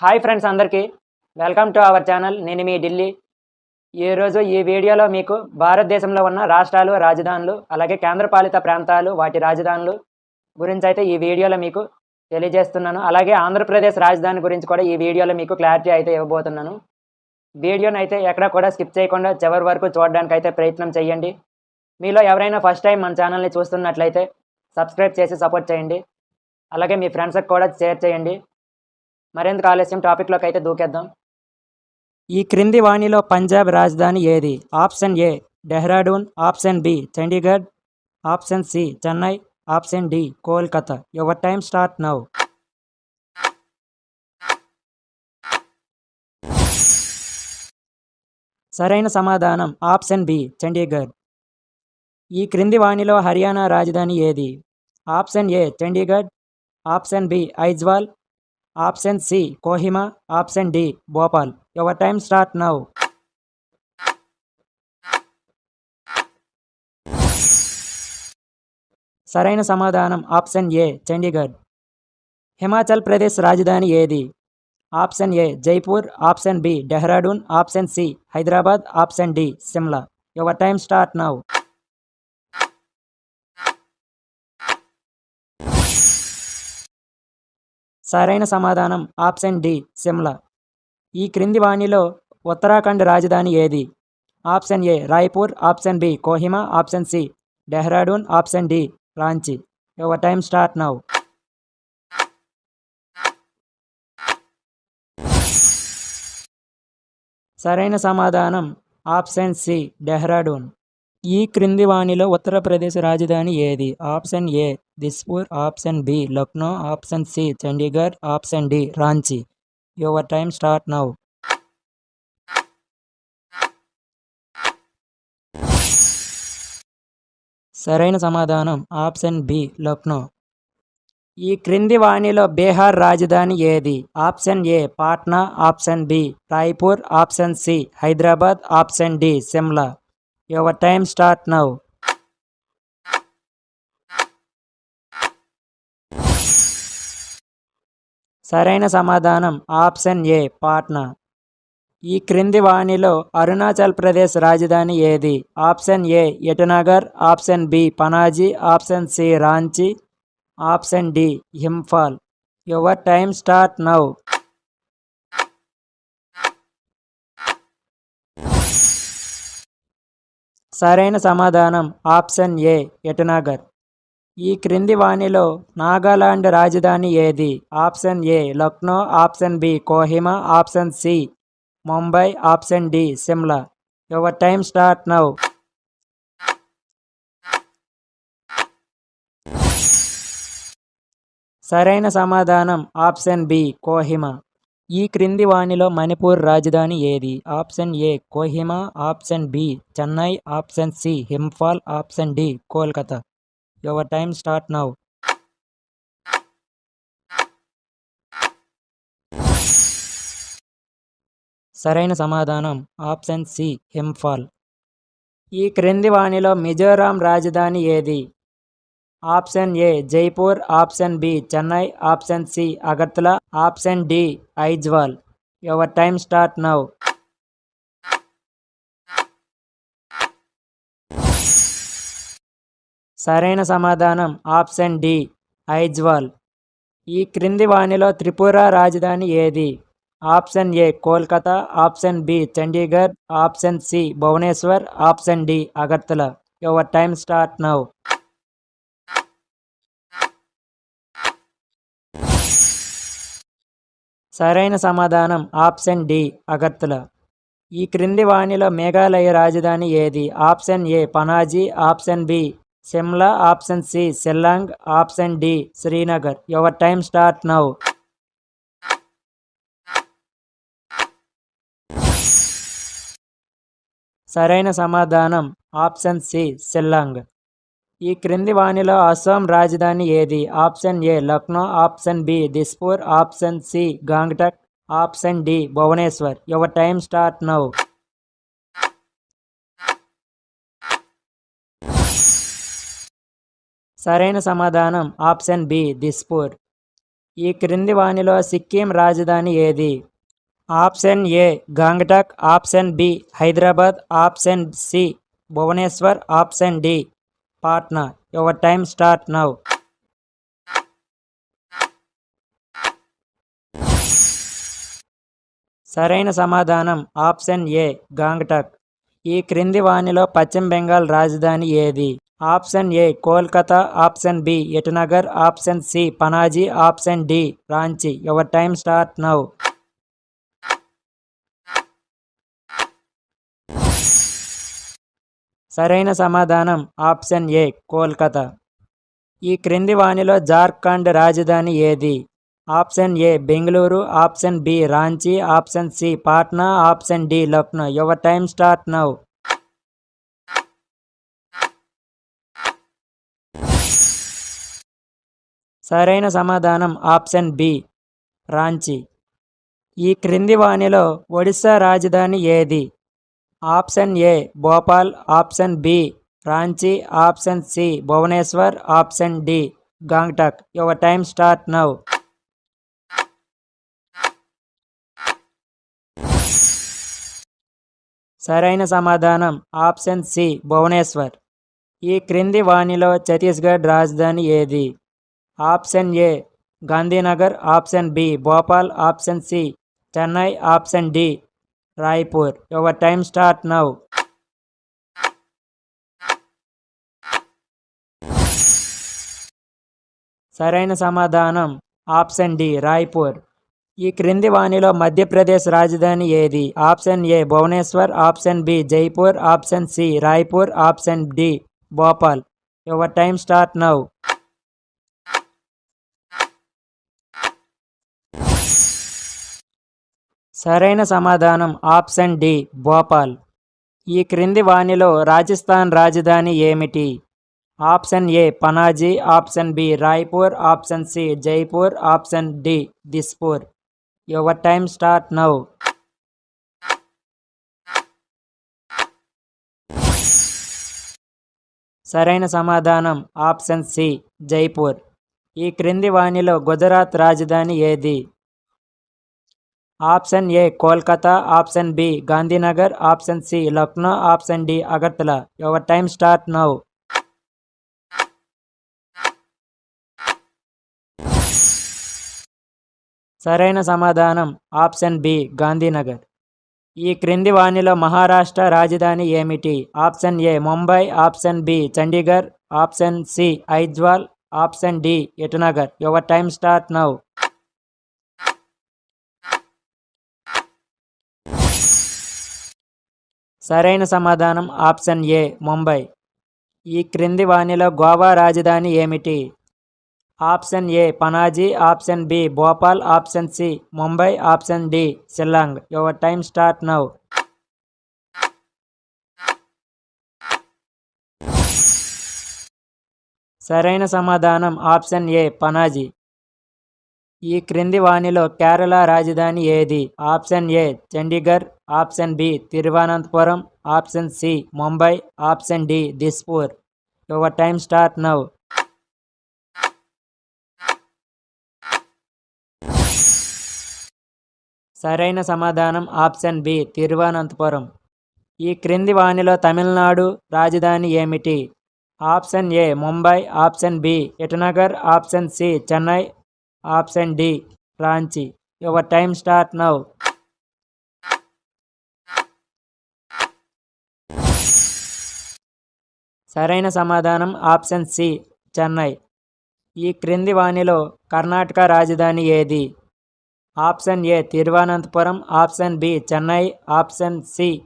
Hi friends అందరికీ. Welcome to our channel నేను మీ ఢిల్లీ. ఈరోజు ఈ వీడియోలో మీకు భారతదేశంలో ఉన్న రాష్ట్రాలు రాజధానులు అలాగే కేంద్రపాలిత ప్రాంతాలు వాటి రాజధానులు గురించి అయితే ఈ వీడియోలో మీకు తెలియజేస్తున్నాను. అలాగే ఆంధ్రప్రదేశ్ రాజధాని గురించి కూడా ఈ వీడియోలో మీకు క్లారిటీ అయితే ఇవ్వబోతున్నాను. వీడియోని అయితే ఎక్కడ కూడా స్కిప్ చేయకుండా చివరి వరకు చూడడానికి అయితే ప్రయత్నం చేయండి. మీలో ఎవరైనా ఫస్ట్ టైం మన ఛానల్ని చూస్తున్నట్లయితే సబ్స్క్రైబ్ చేసి సపోర్ట్ చేయండి. అలాగే మీ ఫ్రెండ్స్కి కూడా షేర్ చేయండి. మరింత ఆలస్యం? టాపిక్లోకి అయితే దూకేద్దాం. ఈ క్రింది వాణిలో పంజాబ్ రాజధాని ఏది? Option A Dehradun option B Chandigarh option C Chennai option D Kolkata your time start now సరైన సమాధానం. ఆప్షన్ బి చండీగఢ్ ఈ క్రింది వాణిలో హర్యానా రాజధాని ఏది? Option A Chandigarh option B Aizawl option C Kohima. Option D Bhopal. Your time start now సరైన సమాధానం option A Chandigarh. Himachal Pradesh రాజధాని ఏది? Option A Jaipur. Option B Dehradun. Option C Hyderabad. Option D Shimla. Your time start now సరైన సమాధానం option D Shimla. ఈ క్రింది వాణిలో ఉత్తరాఖండ్ రాజధాని ఏది? Option A Raipur option B Kohima option C Dehradun option D Ranchi. Your time start now. సరైన సమాధానం option C Dehradun. ఈ క్రింది వాణిలో ఉత్తరప్రదేశ్ రాజధాని ఏది? Option A Dispur. Option B Lucknow. Option C Chandigarh. Option D Ranchi. Your time start now. సరైన సమాధానం option B Lucknow. ఈ క్రింది వాణిలో బీహార్ రాజధాని ఏది? Option A Patna. Option B Raipur. Option C Hyderabad. Option D Shimla. Your time start now సరైన సమాధానం option A Patna. ఈ క్రింది వాణిలో అరుణాచల్ ప్రదేశ్ రాజధాని ఏది? Option A Itanagar. Option B Panaji. Option C Ranchi. Option D Imphal. Your time start now సరైన సమాధానం. Option A Itanagar. ఈ క్రింది వాణిలో నాగాలాండ్ రాజధాని ఏది? Option A Lucknow. Option B Kohima. Option C Mumbai. Option D Shimla. Your time start now. సరైన సమాధానం. Option B Kohima. ఈ క్రింది వాణిలో మణిపూర్ రాజధాని ఏది? Option A Kohima. Option B Chennai. Option C Imphal. Option D Kolkata. Your time start now. సరైన సమాధానం option C హింఫాల్. ఈ క్రింది వాణిలో మిజోరాం రాజధాని ఏది? Option A Jaipur option B Chennai option C Agartala option D Aizawl. Your time start now. సరైన సమాధానం option D Aizawl. ఈ క్రింది వాణిలో త్రిపుర రాజధాని ఏది? Option A Kolkata option B Chandigarh option C Bhubaneswar option D Agartala. Your time start now. సరైన సమాధానం option D Agartala. ఈ క్రింది వాణిలో మేఘాలయ రాజధాని ఏది? Option A Panaji. Option B Shimla. Option C Shillong. Option D Srinagar. Your time start now. సరైన సమాధానం ఆప్షన్ సి సిల్లాంగ్. ఈ క్రింది వాణిలో అస్సాం రాజధాని ఏది? Option A Lucknow. Option B Dispur. Option C Gangtok. Option D Bhubaneswar. Your time start now. సరైన సమాధానం ఆప్షన్ బి దిస్పూర్. ఈ క్రింది వాణిలో సిక్కిం రాజధాని ఏది? Option A Gangtok. Option B Hyderabad. Option C Bhubaneswar. Option D Patna your time start now సరైన సమాధానం. Option A. Gangtok. ఈ క్రింది వాణిలో పశ్చిమ బెంగాల్ రాజధాని ఏది? Option A. Kolkata. Option B. Itanagar. Option C. Panaji. Option D. Ranchi. Your time start now సరైన సమాధానం. Option A. కోల్కతా. ఈ క్రింది వాణిలో జార్ఖండ్ రాజధాని ఏది? Option A. Bengaluru. Option B. Ranchi. Option C. Patna. Option D. Lucknow. Your time start now. సరైన సమాధానం. Option B. Ranchi. ఈ క్రింది వాణిలో ఒడిశా రాజధాని ఏది? Option A Bhopal option B Ranchi option C Bhubaneswar option D Gangtok. Your time start now. సరైన సమాధానం option C Bhubaneswar. ఈ క్రింది వాణిలో ఛత్తీస్గఢ్ రాజధాని ఏది? Option A Gandhinagar option B Bhopal option C Chennai option D Raipur. Your time start now. సరైన సమాధానం. Option D Raipur. ఈ క్రింది వాణిలో మధ్యప్రదేశ్ రాజధాని ఏది? Option A Bhubaneswar. Option B Jaipur. Option C Raipur. Option D Bhopal. Your time start now. సరైన సమాధానం option D Bhopal. ఈ క్రింది వాణిలో రాజస్థాన్ రాజధాని ఏమిటి? Option A Panaji. Option B Raipur. Option C Jaipur. Option D Dispur. Your time start now. సరైన సమాధానం option C Jaipur. ఈ క్రింది వాణిలో గుజరాత్ రాజధాని ఏది? Option A Kolkata option B Gandhinagar option C Lucknow option D Agartala. Your time start now. సరైన సమాధానం option B Gandhinagar. ఈ క్రింది వాణిలో మహారాష్ట్ర రాజధాని ఏమిటి? Option A Mumbai option B Chandigarh option C Aizawl option D Itanagar your time start now. సరైన సమాధానం option A Mumbai. ఈ క్రింది వాణిలో గోవా రాజధాని ఏమిటి? Option A Panaji. Option B Bhopal. Option C Mumbai. Option D Shillong. Your time start now. సరైన సమాధానం option A Panaji. ఈ క్రింది వాణిలో కేరళ రాజధాని ఏది? Option A Chandigarh option B Thiruvananthapuram option C Mumbai option D Dispur. Your time start now సరైన సమాధానం option B Thiruvananthapuram. ఈ క్రింది వాణిలో తమిళనాడు రాజధాని ఏమిటి? Option A Mumbai option B Itanagar option C Chennai option D Ranchi. Your time start now సరైన సమాధానం option C Chennai. ఈ క్రింది వాణిలో కర్ణాటక రాజధాని ఏది? Option A Thiruvananthapuram. Option B Chennai. Option C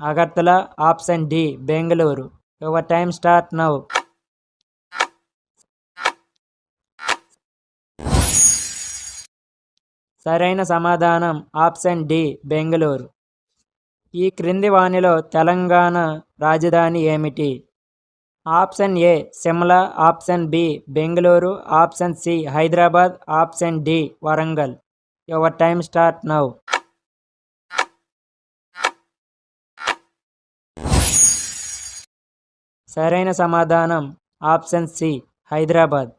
Agartala. Option D Bengaluru. Your time start now. సరైన సమాధానం option D Bengaluru. ఈ క్రింది వాణిలో తెలంగాణ రాజధాని ఏమిటి? Option A Shimla option B Bengaluru option C Hyderabad option D Warangal. Your time start now. సరైన సమాధానం option C Hyderabad.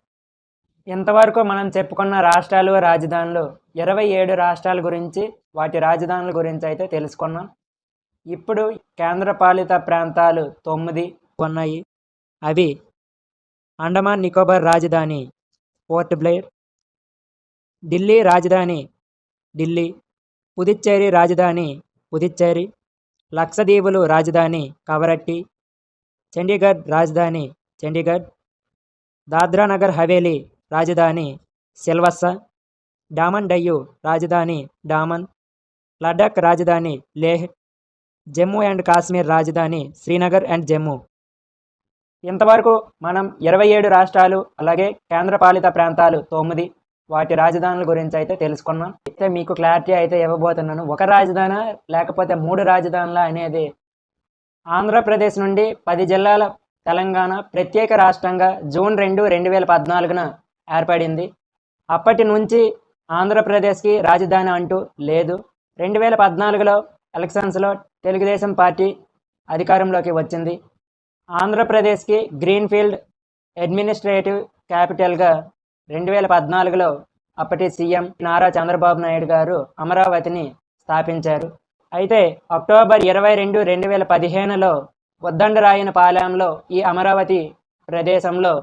ఇంతవరకు మనం చెప్పుకున్న రాష్ట్రాలు రాజధానులు ఇరవై ఏడు రాష్ట్రాల గురించి వాటి రాజధానుల గురించి అయితే తెలుసుకున్నాం. ఇప్పుడు కేంద్రపాలిత ప్రాంతాలు తొమ్మిది ఉన్నాయి. అవి అండమాన్ నికోబార్ రాజధాని పోర్ట్ బ్లేర్ ఢిల్లీ రాజధాని ఢిల్లీ పుదుచ్చేరి రాజధాని పుదుచ్చేరి లక్షదీవులు రాజధాని కవరట్టి చండీగఢ్ రాజధాని చండీగఢ్ దాద్రానగర్ హవేలీ రాజధాని సిల్వస్స డామన్ డయ్యు రాజధాని డామన్ లడాక్ రాజధాని లేహ్ జమ్మూ అండ్ కాశ్మీర్ రాజధాని శ్రీనగర్ అండ్ జమ్మూ. ఇంతవరకు మనం ఇరవై ఏడు రాష్ట్రాలు అలాగే కేంద్రపాలిత ప్రాంతాలు తొమ్మిది వాటి రాజధానుల గురించి అయితే తెలుసుకున్నాం. అయితే మీకు క్లారిటీ అయితే ఇవ్వబోతున్నాను. ఒక రాజధాని లేకపోతే మూడు రాజధానుల అనేది ఆంధ్రప్రదేశ్ నుండి పది జిల్లాల తెలంగాణ ప్రత్యేక రాష్ట్రంగా జూన్ రెండు రెండు వేల పద్నాలుగున ఏర్పడింది. అప్పటి నుంచి ఆంధ్రప్రదేశ్కి రాజధాని అంటూ లేదు. రెండు వేల పద్నాలుగులో ఎలక్షన్స్లో తెలుగుదేశం పార్టీ అధికారంలోకి వచ్చింది. ఆంధ్రప్రదేశ్కి గ్రీన్ఫీల్డ్ అడ్మినిస్ట్రేటివ్ క్యాపిటల్గా రెండు వేల పద్నాలుగులో అప్పటి సీఎం నారా చంద్రబాబు నాయుడు గారు అమరావతిని స్థాపించారు. అయితే అక్టోబర్ ఇరవై రెండు రెండు వేల పదిహేనులో ఉద్దండరాయన పాలెంలో ఈ అమరావతి ప్రదేశంలో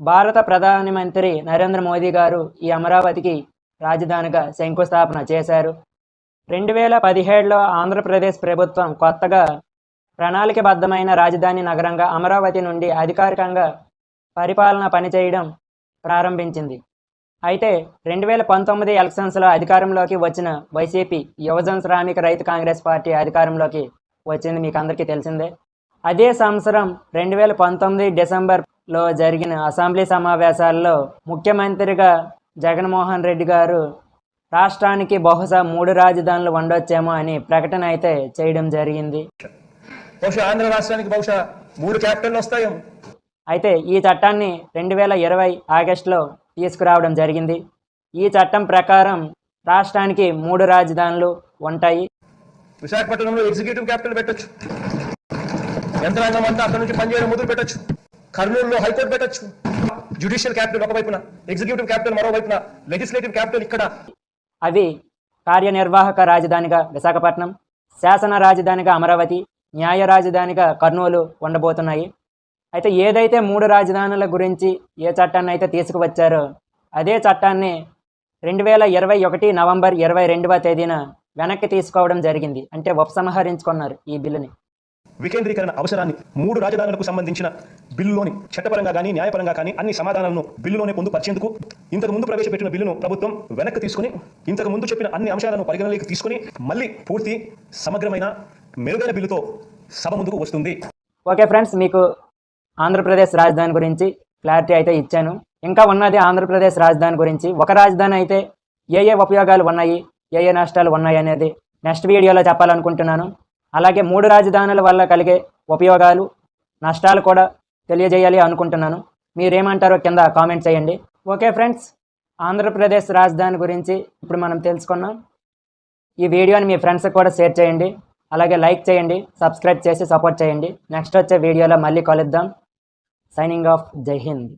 భారత ప్రధానమంత్రి నరేంద్ర మోదీ గారు ఈ అమరావతికి రాజధానిగా శంకుస్థాపన చేశారు. రెండు వేల పదిహేడులో ఆంధ్రప్రదేశ్ ప్రభుత్వం కొత్తగా ప్రణాళికబద్ధమైన రాజధాని నగరంగా అమరావతి నుండి అధికారికంగా పరిపాలన పనిచేయడం ప్రారంభించింది. అయితే రెండు వేల పంతొమ్మిది ఎలక్షన్స్లో అధికారంలోకి వచ్చిన వైసీపీ యువజన శ్రామిక రైతు కాంగ్రెస్ పార్టీ అధికారంలోకి వచ్చింది మీకు అందరికీ తెలిసిందే. అదే సంవత్సరం రెండు వేల పంతొమ్మిది డిసెంబర్లో జరిగిన అసెంబ్లీ సమావేశాల్లో ముఖ్యమంత్రిగా జగన్మోహన్ రెడ్డి గారు రాష్ట్రానికి బహుశా మూడు రాజధానులు ఉండొచ్చేమో అని ప్రకటన అయితే చేయడం జరిగింది. బహుశా ఆంధ్ర రాష్ట్రానికి బహుశా మూడు క్యాపిటల్ వస్తాయేమో. అయితే ఈ చట్టాన్ని రెండు వేల ఇరవై ఆగస్టులో తీసుకురావడం జరిగింది. ఈ చట్టం ప్రకారం రాష్ట్రానికి మూడు రాజధానులు ఉంటాయి. విశాఖపట్నంలో ఎగ్జిక్యూటివ్ క్యాపిటల్ పెట్టొచ్చు. యంత్రాంగం అంతా అక్కడ నుంచి పనిచేయడం మొదలు పెట్టొచ్చు. కర్నూలులో హైకోర్టు పెట్టొచ్చు. జ్యుడిషియల్ క్యాపిటల్ ఒకవైపున ఎగ్జిక్యూటివ్ క్యాపిటల్ మరోవైపున లెజిస్లేటివ్ క్యాపిటల్ ఇక్కడ. అవి కార్యనిర్వాహక రాజధానిగా విశాఖపట్నం శాసన రాజధానిగా అమరావతి న్యాయ రాజధానిగా కర్నూలు ఉండబోతున్నాయి. అయితే ఏదైతే మూడు రాజధానుల గురించి ఏ చట్టాన్ని అయితే తీసుకువచ్చారో అదే చట్టాన్ని రెండు వేల ఇరవై ఒకటి నవంబర్ ఇరవై రెండవ తేదీన వెనక్కి తీసుకోవడం జరిగింది. అంటే ఉపసంహరించుకున్నారు ఈ బిల్లుని. వికేంద్రీకరణ అవసరాన్ని మూడు రాజధానులకు సంబంధించిన బిల్లులోని చట్టపరంగా కానీ న్యాయపరంగా కానీ అన్ని సమాధానాలను బిల్లులోనే పొందుపరిచేందుకు ఇంతకు ముందు ప్రవేశపెట్టిన బిల్లును ప్రభుత్వం వెనక్కి తీసుకుని ఇంతకు ముందు చెప్పిన అన్ని అంశాలను పరిగణలోకి తీసుకుని మళ్ళీ పూర్తి సమగ్రమైన మెరుగైన బిల్లుతో సభ ముందుకు వస్తుంది. ఓకే ఫ్రెండ్స్ మీకు ఆంధ్రప్రదేశ్ రాజధాని గురించి క్లారిటీ అయితే ఇచ్చాను. ఇంకా ఉన్నది ఆంధ్రప్రదేశ్ రాజధాని గురించి. ఒక రాజధాని అయితే ఏ ఏ ఉపయోగాలు ఉన్నాయి ఏ ఏ నష్టాలు ఉన్నాయి అనేది నెక్స్ట్ వీడియోలో చెప్పాలనుకుంటున్నాను. అలాగే మూడు రాజధానుల వల్ల కలిగే ఉపయోగాలు నష్టాలు కూడా తెలియజేయాలి అనుకుంటున్నాను. మీరేమంటారో కింద కామెంట్ చేయండి. ఓకే ఫ్రెండ్స్ ఆంధ్రప్రదేశ్ రాజధాని గురించి ఇప్పుడు మనం తెలుసుకున్నాం. ఈ వీడియోని మీ ఫ్రెండ్స్కి కూడా షేర్ చేయండి. అలాగే లైక్ చేయండి సబ్స్క్రైబ్ చేసి సపోర్ట్ చేయండి. నెక్స్ట్ వచ్చే వీడియోలో మళ్ళీ కలుద్దాం. సైనింగ్ ఆఫ్ జై హింద్.